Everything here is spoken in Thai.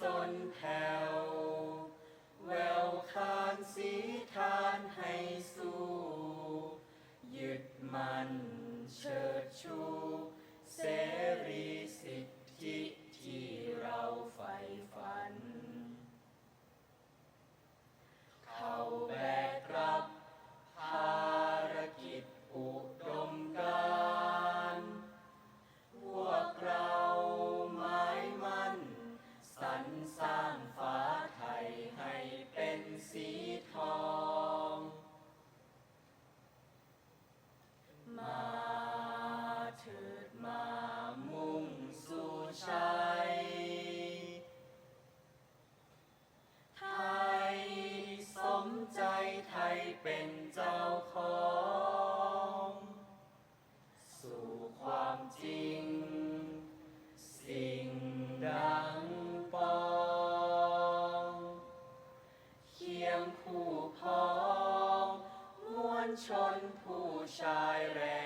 สนแผ่ ชัย ไทยสมใจไทยเป็นเจ้าของ สู่ความจริง สิ่งดังปองเคียงคู่พ้อง มวลชนผู้ชายแรง